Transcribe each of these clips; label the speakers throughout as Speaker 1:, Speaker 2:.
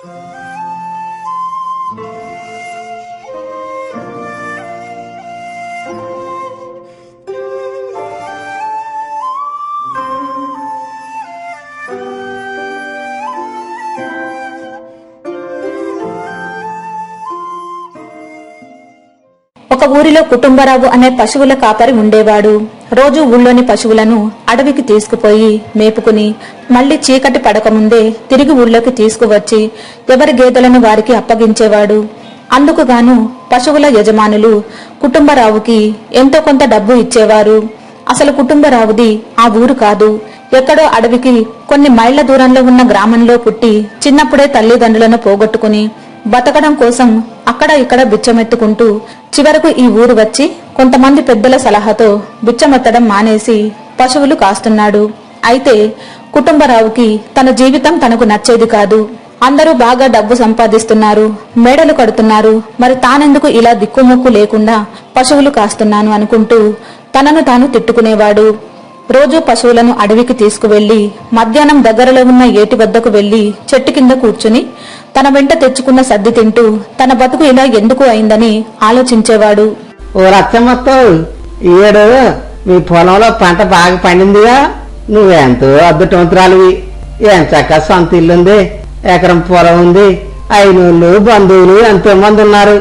Speaker 1: ఒక ఊరిలో కుటుంబరావు అనే పశువుల కాపరి ఉండేవాడు. రోజు ఊళ్ళోని పశువులను అడవికి తీసుకుపోయి మేపుకుని మళ్ళీ చీకటి పడకముందే తిరిగి ఊళ్ళోకి తీసుకువచ్చి ఎవరి గేదెలను వారికి అప్పగించేవాడు. అందుకుగాను పశువుల యజమానులు కుటుంబరావుకి ఎంతో కొంత డబ్బు ఇచ్చేవారు. అసలు కుటుంబరావుది ఆ ఊరు కాదు. ఎక్కడో అడవికి కొన్ని మైళ్ళ దూరంలో ఉన్న గ్రామంలో పుట్టి చిన్నప్పుడే తల్లిదండ్రులను పోగొట్టుకుని బతకడం కోసం అక్కడ ఇక్కడ బిచ్చమెత్తుకుంటూ చివరకు ఈ ఊరు వచ్చి కొంతమంది పెద్దల సలహాతో బిచ్చమెత్తడం మానేసి పశువులు కాస్తున్నాడు. అయితే కుటుంబరావుకి తన జీవితం తనకు నచ్చేది కాదు. అందరూ బాగా డబ్బు సంపాదిస్తున్నారు మేడలు కడుతున్నారు. మరి తానెందుకు ఇలా దిక్కుముక్కు లేకుండా పశువులు కాస్తున్నాను అనుకుంటూ తనను తాను తిట్టుకునేవాడు. రోజు పశువులను అడవికి తీసుకువెళ్ళి మధ్యాహ్నం దగ్గరలో ఉన్న ఏటి వద్దకు వెళ్ళి చెట్టు కింద కూర్చుని తన వెంట తెచ్చుకున్న సర్ది తింటూ తన బతుకు ఇలా ఎందుకు అయిందని ఆలోచించేవాడు.
Speaker 2: ఓ రచ్చమ్మతో ఈడు మీ పొలంలో పంట బాగా పండిందిగా. నువ్వెంతో అద్భుతవంతురాలివి ఏం చక్క సొంత ఇల్లుంది ఎకరం పొలం ఉంది. అయినోళ్ళు బంధువులు ఎంతో మంది ఉన్నారు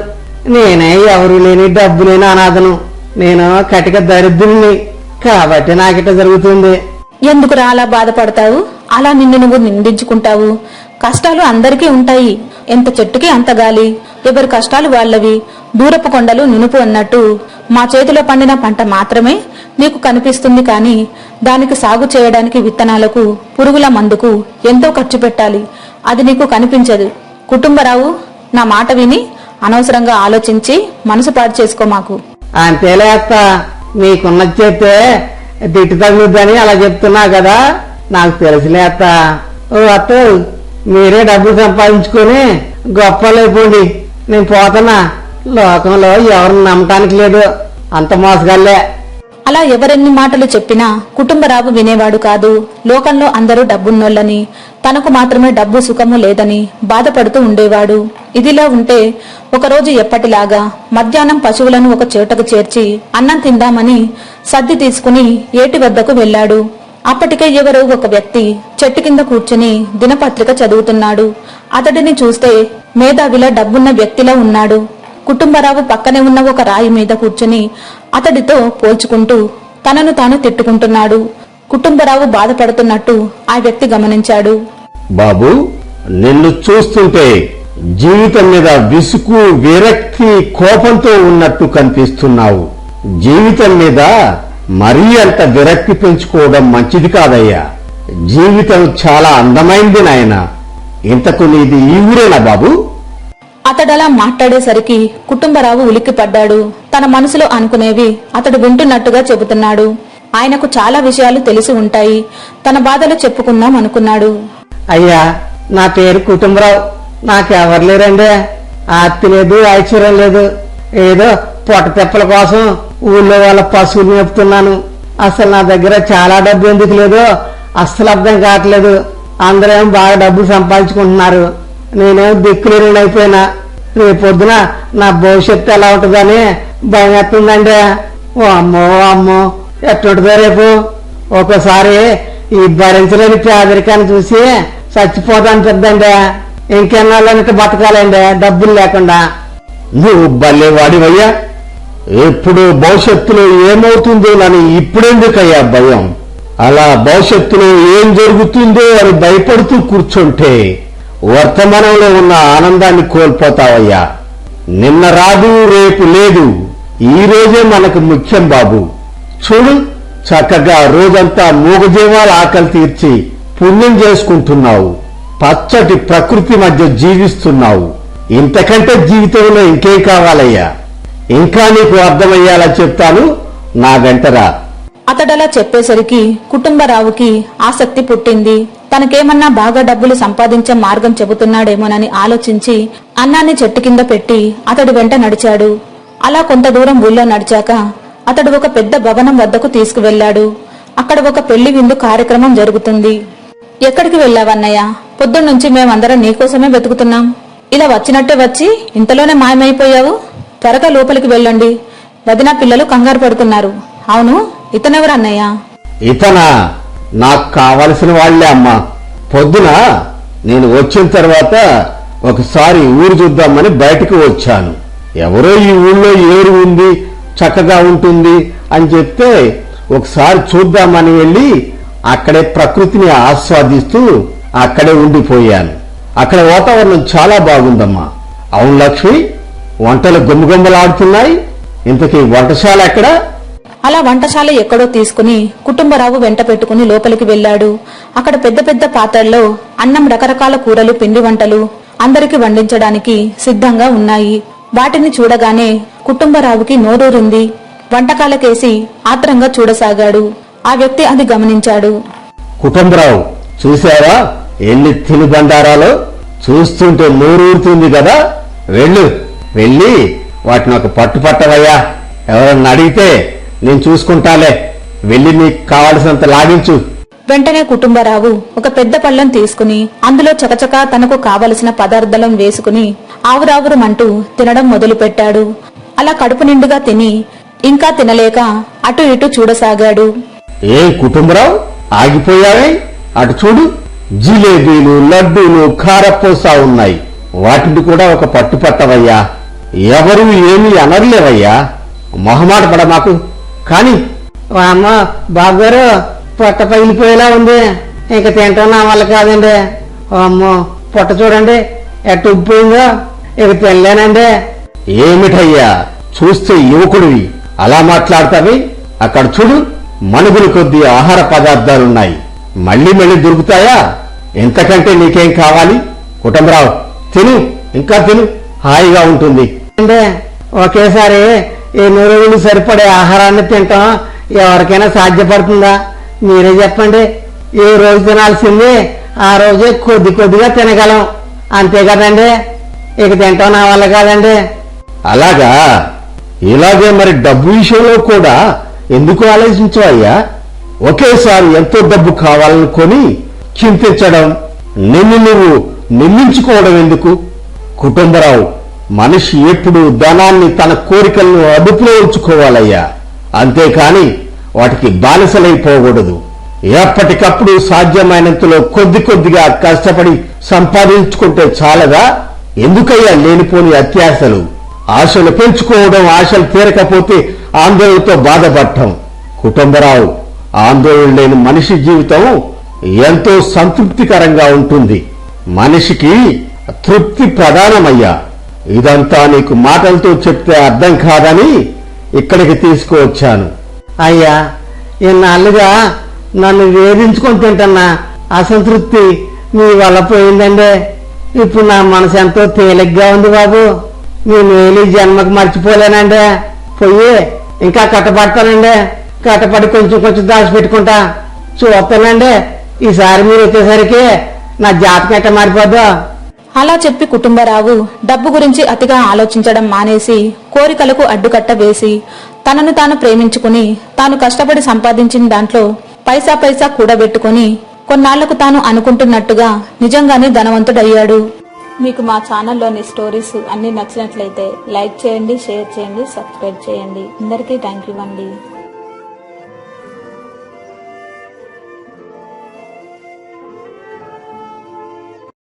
Speaker 2: నేనే ఎవరు లేని డబ్బు లేని అనాథను నేను కటిక దరిద్రుని కాబట్టి నాకిట జరుగుతుంది.
Speaker 1: ఎందుకురా అలా బాధపడతావు? అలా నిన్ను నువ్వు నిందించుకుంటావు. కష్టాలు అందరికీ ఉంటాయి. ఎంత చెట్టుకి అంత గాలి? ఎవరి కష్టాలు వాళ్ళవి? దూరపు కొండలు నునుపు అన్నట్టు. మా చేతిలో పండిన పంట మాత్రమే నీకు కనిపిస్తుంది కానీ దానికి సాగు చేయడానికి విత్తనాలకు పురుగుల మందుకు ఎంతో ఖర్చు పెట్టాలి. అది నీకు కనిపించదు. కుటుంబరావు నా మాట విని అనవసరంగా ఆలోచించి మనసు పాడు చేసుకో మాకు.
Speaker 2: అంతేలే అత్త మీకున్నది చెప్తే తిట్టు అలా చెప్తున్నా కదా? నాకు తెలుసులే అత్త. ఓ అత్త మీరే డబ్బులు సంపాదించుకొని గొప్పలైపోండి. నేను పోతున్నా. లోకంలో ఎవరిని నమ్మటానికి లేదు. అంత మోసగాళ్ళే.
Speaker 1: అలా ఎవరెన్ని మాటలు చెప్పినా కుటుంబరావు వినేవాడు కాదు. లోకంలో అందరూ డబ్బున్నోళ్ళని తనకు మాత్రమే డబ్బు సుఖము లేదని బాధపడుతూ ఉండేవాడు. ఇదిలా ఉంటే ఒకరోజు ఎప్పటిలాగా మధ్యాహ్నం పశువులను ఒక చోటకు చేర్చి అన్నం తిందామని సర్ది తీసుకుని ఏటి వద్దకు వెళ్ళాడు. అప్పటికే ఎవరో ఒక వ్యక్తి చెట్టు కింద కూర్చుని దినపత్రిక చదువుతున్నాడు. అతడిని చూస్తే మేధావిలా డబ్బున్న వ్యక్తిలా ఉన్నాడు. కుటుంబరావు పక్కనే ఉన్న ఒక రాయి మీద కూర్చుని అతడితో పోల్చుకుంటూ తనను తాను తిట్టుకుంటున్నాడు. కుటుంబరావు బాధపడుతున్నట్టు ఆ వ్యక్తి గమనించాడు.
Speaker 3: బాబు నిన్ను చూస్తుంటే జీవితం మీద విసుగు విరక్తి కోపంతో ఉన్నట్టు కనిపిస్తున్నావు. జీవితం మీద మరీ అంత విరక్తి పెంచుకోవడం మంచిది కాదయ్యా. జీవితం చాలా అందమైంది నాయన. ఇంతకు నీది ఈ ఊరేనా బాబు?
Speaker 1: అతడలా మాట్లాడేసరికి కుటుంబరావు ఉలిక్కిపడ్డాడు. తన మనసులో అనుకునేవి అతడు వింటున్నట్టుగా చెబుతున్నాడు. ఆయనకు చాలా విషయాలు తెలిసి ఉంటాయి. తన బాధలు చెప్పుకుందాం అనుకున్నాడు.
Speaker 2: అయ్యా నా పేరు కుటుంబరావు. నాకెవరు లేరండి? ఆస్తి లేదు ఐశ్వర్యం లేదు. ఏదో పొట్ట తెప్పల కోసం ఊళ్ళో వాళ్ళ పశువులు మేపుతున్నాను. అసలు నా దగ్గర చాలా డబ్బు ఎందుకు లేదో? అస్సలు అర్థం కావట్లేదు. అందరేం బాగా డబ్బులు సంపాదించుకుంటున్నారు. నేనేం దిక్కులేని అయిపోయినా రేపొద్దున నా భవిష్యత్తు ఎలా ఉంటుందని భయం ఎత్తుందండి ఓ అమ్మో అమ్మో. ఎట్టుంటుందో రేపు? ఒక్కోసారి ఈ భరించలేని పేదరికాన్ని చూసి చచ్చిపోతాను పెద్దండి ఇంకెన్నాళ్ళనిట బతకాలండి డబ్బులు లేకుండా.
Speaker 3: నువ్వు భలే వాడివయ్యా ఎప్పుడు భవిష్యత్తులో ఏమవుతుందో అని ఇప్పుడెందుకయ్యా భయం? అలా భవిష్యత్తులో ఏం జరుగుతుందో అని భయపడుతూ కూర్చుంటే వర్తమానంలో ఉన్న ఆనందాన్ని కోల్పోతావయ్యా. నిన్న రాదు రేపు లేదు. ఈ రోజే మనకు ముఖ్యం బాబు. చూడు చక్కగా రోజంతా మూగజీవాల ఆకలి తీర్చి పుణ్యం చేసుకుంటున్నావు. పచ్చటి ప్రకృతి మధ్య జీవిస్తున్నావు. ఇంతకంటే జీవితంలో ఇంకేం కావాలయ్యా? ఇంకా నీకు అర్థమయ్యేలా చెప్తాను నా వెంటరా
Speaker 1: అతడలా చెప్పేసరికి కుటుంబరావుకి ఆసక్తి పుట్టింది. తనకేమన్నా బాగా డబ్బులు సంపాదించే మార్గం చెబుతున్నాడేమోనని ఆలోచించి అన్నాన్ని చెట్టు కింద పెట్టి అతడి వెంట నడిచాడు. అలా కొంత దూరం ఊళ్ళో నడిచాక అతడు ఒక పెద్ద భవనం వద్దకు తీసుకువెళ్ళాడు. అక్కడ ఒక పెళ్ళి విందు కార్యక్రమం జరుగుతుంది. ఎక్కడికి వెళ్ళావన్నయ్య పొద్దున్నుంచి మేమందరం నీకోసమే వెతుకుతున్నాం. ఇలా వచ్చినట్టే వచ్చి ఇంతలోనే మాయమైపోయావు? త్వరగా లోపలికి వెళ్ళండి. వదిన పిల్లలు కంగారు పడుతున్నారు. అవును ఇతనెవరు అన్నయ్య?
Speaker 3: ఇతనా? నాకు కావలసిన వాళ్ళే అమ్మా. పొద్దున నేను వచ్చిన తర్వాత ఒకసారి ఊరు చూద్దామని బయటకు వచ్చాను. ఎవరో ఈ ఊళ్ళో ఏరు ఉంది చక్కగా ఉంటుంది అని చెప్తే ఒకసారి చూద్దామని వెళ్ళి అక్కడే ప్రకృతిని ఆస్వాదిస్తూ అక్కడే ఉండిపోయాను. అక్కడ వాతావరణం చాలా బాగుందమ్మా. అవును లక్ష్మి వంటలు గుమ్మగుమ్మలాడుతున్నాయి. ఇంతకీ వంటశాల ఎక్కడా?
Speaker 1: అలా వంటశాల ఎక్కడో తీసుకుని కుటుంబరావు వెంట పెట్టుకుని లోపలికి వెళ్ళాడు. అక్కడ పెద్ద పెద్ద పాత్రల్లో అన్నం రకరకాల కూరలు పిండి వంటలు అందరికి వండించడానికి సిద్ధంగా ఉన్నాయి. వాటిని చూడగానే కుటుంబరావుకి నోరూరింది. వంటకాలకేసి ఆత్రంగా చూడసాగాడు. ఆ వ్యక్తి అది గమనించాడు.
Speaker 3: కుటుంబరావు చూసావా ఎన్ని తినుబండారాలో? చూస్తుంటే నోరూరుతుంది కదా. వెళ్ళు. వెళ్ళి వాటిని ఒక పట్టు పట్టవయ్యా ఎవరన్నా అడిగితే నేను చూసుకుంటాలే. వెళ్ళి నీకు కావలసినంత లాగించు.
Speaker 1: వెంటనే కుటుంబరావు ఒక పెద్ద పళ్ళెం తీసుకుని అందులో చకచకా తనకు కావలసిన పదార్థాలను వేసుకుని ఆవురావురమంటూ తినడం మొదలుపెట్టాడు. అలా కడుపు నిండుగా తిని ఇంకా తినలేక అటు ఇటు చూడసాగాడు.
Speaker 3: ఏం కుటుంబరావు? ఆగిపోయావే? అటు చూడు. జిలేబీలు లడ్డూలు కారపూసా ఉన్నాయి. వాటిని కూడా ఒక పట్టు పట్టవయ్యా ఎవరు ఏమీ అనర్లేవయ్యా? మొహమాట పడ మాకు. కాని
Speaker 2: అమ్మ బాబు గారు పొట్ట పగిలిపోయేలా ఉంది. ఇంక తింటాం నా వల్ల కాదండి. అమ్మో పొట్ట చూడండి. ఎట్ట ఉబ్బిపోయిందో ఇక తినలేనండి.
Speaker 3: ఏమిటయ్యా? చూస్తే యువకుడివి. అలా మాట్లాడతావి? అక్కడ చూడు మనుగులు కొద్ది ఆహార పదార్థాలున్నాయి. మళ్ళీ మళ్ళీ దొరుకుతాయా? ఎంతకంటే నీకేం కావాలి? కుటుంబరావు తిను ఇంకా తిను. హాయిగా ఉంటుంది.
Speaker 2: అంటే ఒకేసారి ఈ నూరు రోజులు సరిపడే ఆహారాన్ని తింటాం. ఎవరికైనా సాధ్యపడుతుందా? మీరే చెప్పండి. ఏ రోజు తినాల్సింది? ఆ రోజే కొద్ది కొద్దిగా తినగలం. అంతే కదండి? ఇక తింటాం నా వల్ల కాదండి.
Speaker 3: అలాగా? ఇలాగే మరి డబ్బు విషయంలో కూడా ఎందుకు ఆలోచించవయ్యా? ఒకేసారి ఎంతో డబ్బు కావాలనుకొని చింతించడం నిన్ను నువ్వు నిందించుకోవడం ఎందుకు? కుటుంబరావు మనిషి ఎప్పుడు ధనాన్ని తన కోరికలను అదుపులో ఉంచుకోవాలయ్యా. అంతేకాని వాటికి బానిసలైపోకూడదు. ఎప్పటికప్పుడు సాధ్యమైనంతలో కొద్ది కొద్దిగా కష్టపడి సంపాదించుకుంటే చాలదా? ఎందుకయ్యా లేనిపోని అత్యాశలు? ఆశలు పెంచుకోవడం ఆశలు తీరకపోతే ఆందోళనతో బాధపడటం. కుటుంబరావు ఆందోళన లేని మనిషి జీవితం ఎంతో సంతృప్తికరంగా ఉంటుంది. మనిషికి తృప్తి ప్రధానమయ్యా. ఇదంతా నీకు మాటలతో చెప్తే అర్థం కాదని ఇక్కడికి తీసుకువచ్చాను.
Speaker 2: అయ్యా ఇన్నాళ్ళుగా నన్ను వేధించుకొని తింటున్నా అసంతృప్తి మీ వల్ల పోయిందండి. ఇప్పుడు నా మనసు ఎంతో తేలిగ్గా ఉంది బాబు. నేను మేలు జన్మకు మర్చిపోలేనండి. పోయి ఇంకా కట్టపడతానండి కట్టపడి కొంచెం కొంచెం దాచిపెట్టుకుంటా. చూస్తానండి. ఈసారి మీరు వచ్చేసరికి నా జాతకం ఎట్ట మారిపోద్దా?
Speaker 1: అలా చెప్పి కుటుంబరావు డబ్బు గురించి అతిగా ఆలోచించడం మానేసి కోరికలకు అడ్డుకట్ట వేసి తనను తాను ప్రేమించుకుని తాను కష్టపడి సంపాదించిన దాంట్లో పైసా పైసా కూడబెట్టుకుని కొన్నాళ్ళకు తాను అనుకుంటున్నట్టుగా నిజంగానే ధనవంతుడయ్యాడు. మీకు మా ఛానల్లోని స్టోరీస్ అన్ని నచ్చినట్లయితే లైక్ చేయండి షేర్ చేయండి సబ్స్క్రైబ్ చేయండి. అందరికీ థ్యాంక్ యూ అండి.